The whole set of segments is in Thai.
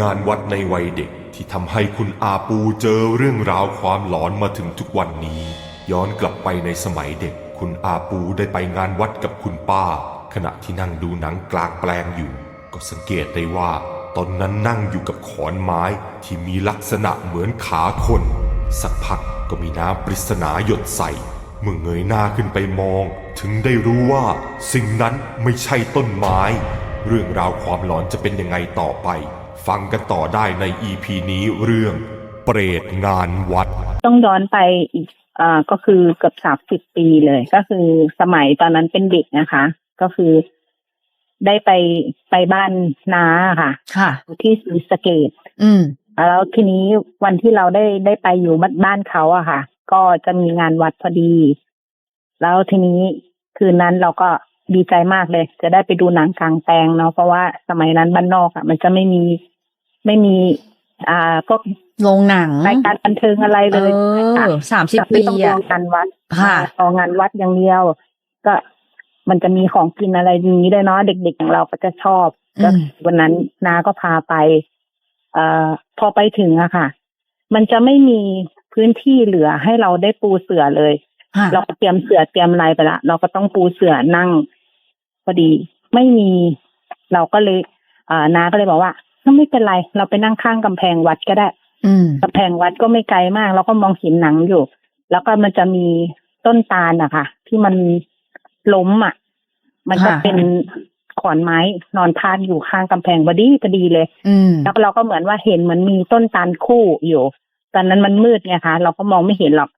งานวัดในวัยเด็กที่ทำให้คุณอาปูเจอเรื่องราวความหลอนมาถึงทุกวันนี้ ย้อนกลับไปในสมัยเด็ก คุณอาปูได้ไปงานวัดกับคุณป้า ขณะที่นั่งดูหนังกลางแปลงอยู่ ก็สังเกตได้ว่า ตอนนั้นนั่งอยู่กับขอนไม้ที่มีลักษณะเหมือนขาคน สักพักก็มีน้ำปริศนาหยดใส่เมื่อเงยหน้าขึ้นไปมอง ถึงได้รู้ว่าสิ่งนั้นไม่ใช่ต้นไม้ เรื่องราวความหลอนจะเป็นยังไงต่อไป ฟังกันต่อได้ใน EP นี้เรื่อง เปรตงานวัด ต้องย้อนไปอีกอ่าก็คือเกือบสามสิบปีเลย ก็คือสมัยตอนนั้นเป็นเด็กนะคะ ก็คือได้ไปไปบ้านน้าค่ะ ค่ะ ที่ศรีสะเกดอืม แล้วทีนี้วันที่เราได้ได้ไปอยู่บ้านเขาอะค่ะ ก็จะมีงานวัดพอดี แล้วทีนี้คืนนั้นเราก็ดีใจมากเลย จะได้ไปดูหนังกลางแปลงเนาะเพราะว่าสมัยนั้นบ้านนอกอะมันจะไม่มี ไม่มี อ่าพวกโรงหนังรายการบันเทิงอะไรเอเลยอสามสิบจะปีไม่ต้องอะดูงานวัดค่ะต่องานวัดอย่างเดียว ก็มันจะมีของกินอะไรอย่างนี้ด้วยเนาะเด็กๆอย่างเราก็จะชอบอืมก็วันนั้นน้าก็พาไป เอ่อพอไปถึงอะค่ะ มันจะไม่มีพื้นที่เหลือให้เราได้ปูเสื่อเลยค่ะเราก็เตรียมเสื่อเตรียมอะไรไปละ เราก็ต้องปูเสื่อนั่งพอดี ไม่มี เราก็เลยอ่าน้าก็เลยบอกว่า ก็ไม่เป็นไร เราไปนั่งข้างกำแพงวัดก็ได้ อืมกำแพงวัดก็ไม่ไกลมาก แล้วก็มองเห็นหนังอยู่ แล้วก็มันจะมีต้นตาลอะค่ะ ที่มันล้มอะมันจะค่ะเป็นขอนไม้นอนพาดอยู่ข้างกำแพงพอดีพอดีเลยอืมแล้วเราก็เหมือนว่าเห็นเหมันมีต้นตาลคู่อยู่ตอนนั้นมันมืดไงคะเราก็มองไม่เห็นหรอก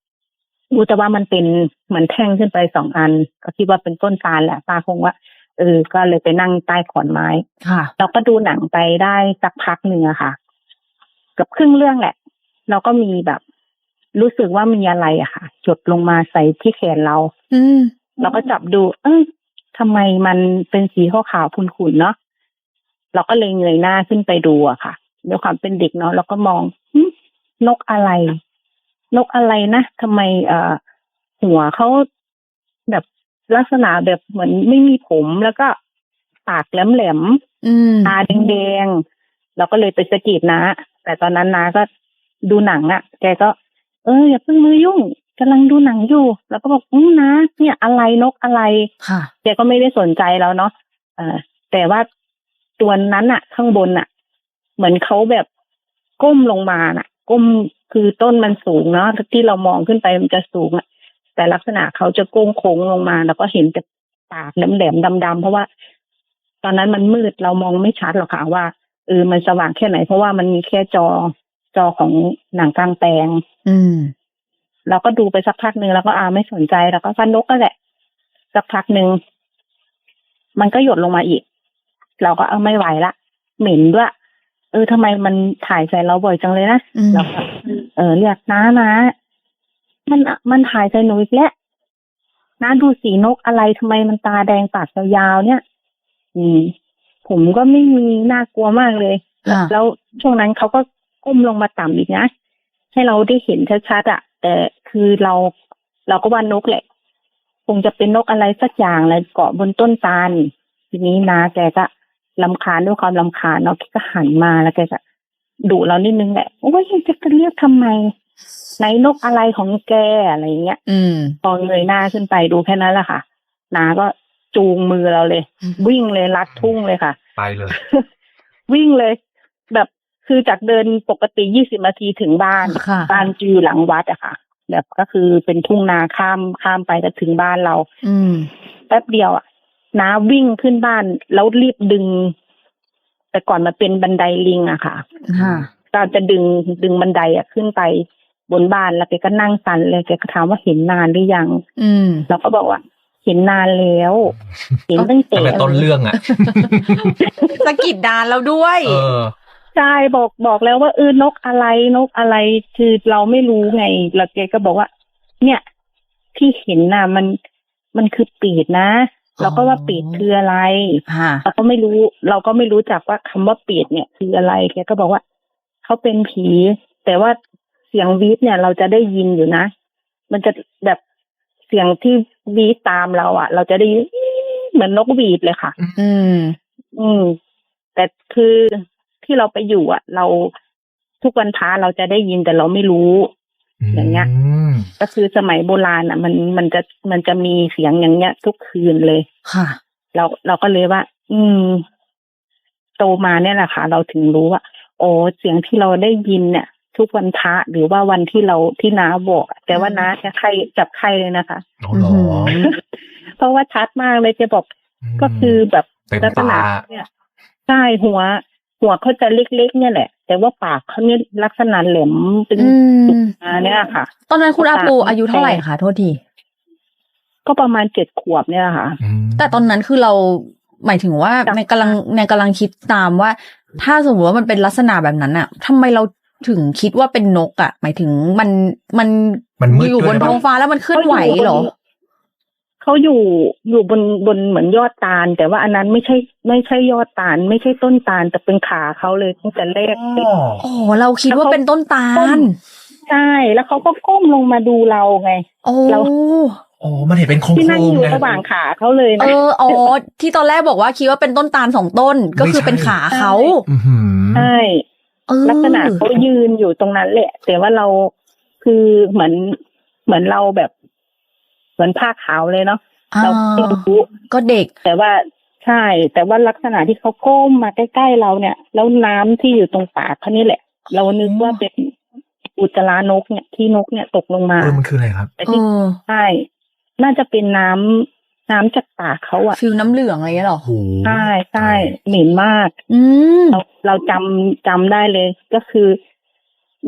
รู้แต่ว่ามันเป็นเหมือนแท่งขึ้นไปสองอัน ก็คิดว่าเป็นต้นตาลแหละป้าคงว่า เออ ก็เลยไปนั่งใต้ขอนไม้ ค่ะ เราก็ดูหนังไปได้สักพักหนึ่งอะค่ะเกับครึ่งเรื่องแหละ เราก็มีแบบ รู้สึกว่ามีอะไรอะค่ะหยดลงมาใส่ที่แขนเรา อืมเราก็จับดู เออทำไมมันเป็นสีขาวๆขุ่นๆเนาะเราก็เลยเงยหน้าขึ้นไปดูอะค่ะด้วยความเป็นเด็กเนาะเราก็มองหึนกอะไร นกอะไรนะทำไมเอ่อหัวเขาแบบ ลักษณะแบบเหมือนไม่มีผมแล้วก็ปากแหลมๆอืมตาแดงๆเราก็เลยไปสะกิดนะ แต่ตอนนั้นนาก็ดูหนังอะ่ะ แกก็เอออย่าเพิ่งมือยุ่งกำลังดูหนังอยู่ แล้วก็บอกอืมนะ เนี่ยอะไรนกอะไรค่ะแกก็ไม่ได้สนใจแล้วเนาะเออแต่ว่าตัวนั้นอะข้างบนอะเหมือนเขาแบบก้มลงมาน่ะ ก้มคือต้นมันสูงเนาะที่เรามองขึ้นไปมันจะสูงอะ แต่ลักษณะเขาจะโก้งโค้งลงมา แล้วก็เห็นแต่ปากแหลมๆดำๆเพราะว่า ตอนนั้นมันมืดเรามองไม่ชัดหรอกค่ะว่าเออมันสว่างแค่ไหน เพราะว่ามันมีแค่จอจอของหนังกลางแปลง อืมเราก็ดูไปสักพักหนึ่งแล้วก็อาไม่สนใจแล้วก็ฟันนกก็แหละ สักพักหนึ่งมันก็หยดลงมาอีก เราก็เอาไม่ไหวละเหม็นด้วย เออทำไมมันถ่ายใส่เราบ่อยจังเลยนะอืมเราก็เออเรียกน้านะ มันมันถ่ายใส่หนูอีกแล้วน้าดูสีนกอะไรทำไมมันตาแดงปากยาวๆเนี่ย อืม ผมก็ไม่มีน่ากลัวมากเลยค่ะแล้วช่วงนั้นเขาก็ก้มลงมาต่ำอีกนะให้เราได้เห็นชัดๆอะแต่คือเราเราก็ว่านกแหละ คงจะเป็นนกอะไรสักอย่างอะไรเกาะบนต้นตาลทีนี้นาแกก็ลำคาญด้วยความลำคาญเนาะแกก็หันมาแล้วแกก็ดุเรานิดนึงแหละโอ้ยจะเรียกทำไม ไหนนกอะไรของแกอะไรอย่างเงี้ย อืมพอเงยหน้าขึ้นไปดูแค่นั้นแหละค่ะนาก็จูงมือเราเลยอืมวิ่งเลยลัดทุ่งเลยค่ะ ไปเลย วิ่งเลย แบบคือจากเดินปกติยี่สิบนาทีถึงบ้านค่ะบ้านจะอยู่หลังวัดอะค่ะ แบบก็คือเป็นทุ่งนาข้ามข้ามไปก็ถึงบ้านเรา อืมแป๊บเดียวอะน้าวิ่งขึ้นบ้านแล้วรีบดึง แต่ก่อนมันเป็นบันไดลิงอะค่ะค่ะก็จะดึงดึงบันไดอะขึ้นไป บนบ้านแล้วแกก็นั่งสั่นเลยแกก็ถามว่าเห็นนานหรือยัง อืมเราก็บอกว่า เห็นนานแล้วเห็นตั้งแต่ตั้งแต่ต้นเรื่องอะสะกิดดานแล้วด้วยเออใช่บอกบอกแล้วว่าเออนกอะไรนกอะไรคือเราไม่รู้ไง แล้วแกก็บอกว่า เนี่ยที่เห็นน่ะ มันมันคือปีดนะเราก็ว่าปีดคืออะไรค่ะเราก็ไม่รู้ เราก็ไม่รู้จักว่าคำว่าปีดเนี่ย คืออะไรแกก็บอกว่าเขาเป็นผี แต่ว่า เสียงวีดเนี่ยเราจะได้ยินอยู่นะ มันจะแบบเสียงที่วีดตามเราอะ่ะ เราจะได้ยินเหมือนนกหวีดเลยค่ะ อืม อืม แต่คือที่เราไปอยู่อะ เราทุกวันพระเราจะได้ยินแต่เราไม่รู้ อย่างเงี้ยมก็คือสมัยโบราณอะ มันมันจะมันจะมีเสียงอย่างเงี้ย ทุกคืนเลย ค่ะ เราเราก็เลยว่า อืม โตมาเนี่ยแหละค่ะ เราถึงรู้ว่าโอ้เสียงที่เราได้ยินเนี่ย ทุกวันพระหรือว่าวันที่เราที่น้าบอกอะแต่ว่าน้าจะไข้จับไข้เลยนะคะเอาเหรออืมเพราะว่าชัดมากเลยจะบอกมก็คือแบบเต็มลักษณะตาเนี่ยใช่หัว หัวเขาจะเล็กๆเนี่ยแหละ แต่ว่าปากเขาเนี่ยลักษณะแหลมเป็นอืมมาเนี่ยค่ะ ตอนนั้นคุณอาปูอายุเท่าไหร่คะโทษทีก็ประมาณเจ็ดขวบเนี่ยค่ะอืมแต่ตอนนั้นคือเราหมายถึงว่าจ้ะในกำลังในกำลังคิดตามว่า ถ้าสมมติว่ามันเป็นลักษณะแบบนั้นอะทำไมเรา ถึงคิดว่าเป็นนกอะหมายถึงมันมันมันมืดอยู่บนด้วยท้องฟ้าแล้วมันเคลื่อนไหวเหรอเขาอยู่อยู่บนบนเหมือนยอดตาล แต่ว่าอันนั้นไม่ใช่ ไม่ใช่ยอดตาล ไม่ใช่ต้นตาลแต่เป็นขาเขาเลยตั้งแต่แรกอ๋ออ๋อเราคิดว่าเป็นต้นตาล ใช่ แล้วเขาก็ก้มลงมาดูเราไงโอ้เราอ๋อมันเห็นเป็นโค้งที่นั่งอยู่ๆไงระหว่างขาเขาเลยเอนะออ๋อที่ตอนแรกบอกว่าคิดว่าเป็นต้นตาลสองต้นก็คือเป็นขาเขาอื้อหือใช่เออ ลักษณะเขายืนอยู่ตรงนั้นแหละ แต่ว่าเราคือเหมือนเหมือนเราแบบ เหมือนผ้าขาวเลยเนาะอ่าเราไม่รู้ก็เด็ก แต่ว่าใช่ แต่ว่าลักษณะที่เขาก้มมาใกล้ๆเราเนี่ย แล้วน้ำที่อยู่ตรงปากเขานี่แหละ เรานึกว่าเป็นอุจจาระนกเนี่ยที่นกเนี่ยตกลงมาเออมันคืออะไรครับแต่เอที่อใช่น่าจะเป็นน้ำ น้ำจากปากเขาอะฟิลน้ำเหลืองอะไรอย่างเงี้ยเหรอโอ้โหใช่ใช่เหม็นมาก อืมเราเราจำจำได้เลย ก็คือ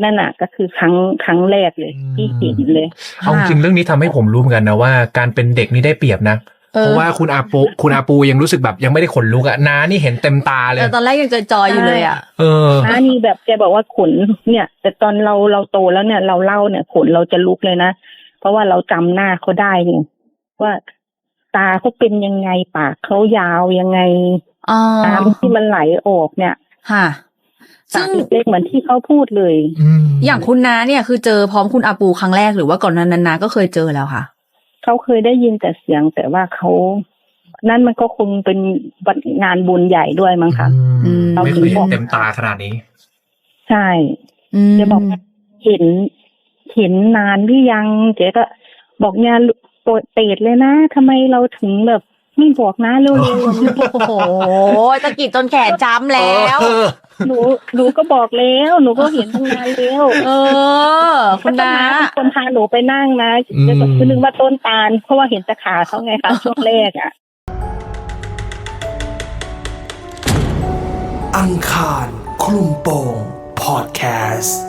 นั่นน่ะก็คือครั้งครั้งแรกเลยที่เห็นเลยเอาจริงเรื่องนี้ทำให้ผมรู้เหมือนกันนะว่าการเป็นเด็กนี่ได้เปรียบนะเออเพราะว่าคุณอาปูคุณอาปูยังรู้สึกแบบยังไม่ได้ขนลุกอะน้านี่เห็นเต็มตาเลยแต่ตอนแรกยังจอยๆอยู่เลยอะเออน้านี่แบบแกบอกว่าขนเนี่ย แต่ตอนเราเราโตแล้วเนี่ย เราเล่าเนี่ยขนเราจะลุกเลยนะเพราะว่าเราจำหน้าเขาได้ไงว่า ตาเขาเป็นยังไงปากเขายาวยังไงอ๋อน้ำที่มันไหลออกเนี่ย ค่ะปาซึ่กงเล็กๆเหมือนที่เขาพูดเลยอืมอย่างคุณน้าเนี่ยคือเจอพร้อมคุณอาปูครั้งแรกหรือว่าก่อนนั้นนาก็เคยเจอแล้วค่ะ เขาเคยได้ยินแต่เสียงแต่ว่าเขา นั่นมันก็คงเป็นวันงานบุญใหญ่ด้วยมั้งคะอืมอืมไม่เคยเห็นเต็มตาขนาดนี้ ใช่อืมจะบอกว่าเห็นเห็นนานหรือยัง เจ๊ก็บอกเนี่ยโป รดเตดเลยนะทำไมเราถึงแบบไม่บอกนะเร็วโอ้โหตะกิดจนแขนจ้ำแล้วเออๆหนูหนูก็บอกแล้ว หนูก็เห็นตั้งนานแล้วเออคุณน้าแล้วก็เป็นคนพาหนูไปนั่งนะอืมเจ๊ก็คือนึกว่าต้นตาล เพราะว่าเห็นแต่ขาเขาไงคะช่วงแรกอะ อังคารคลุมโปงพอดแคสต์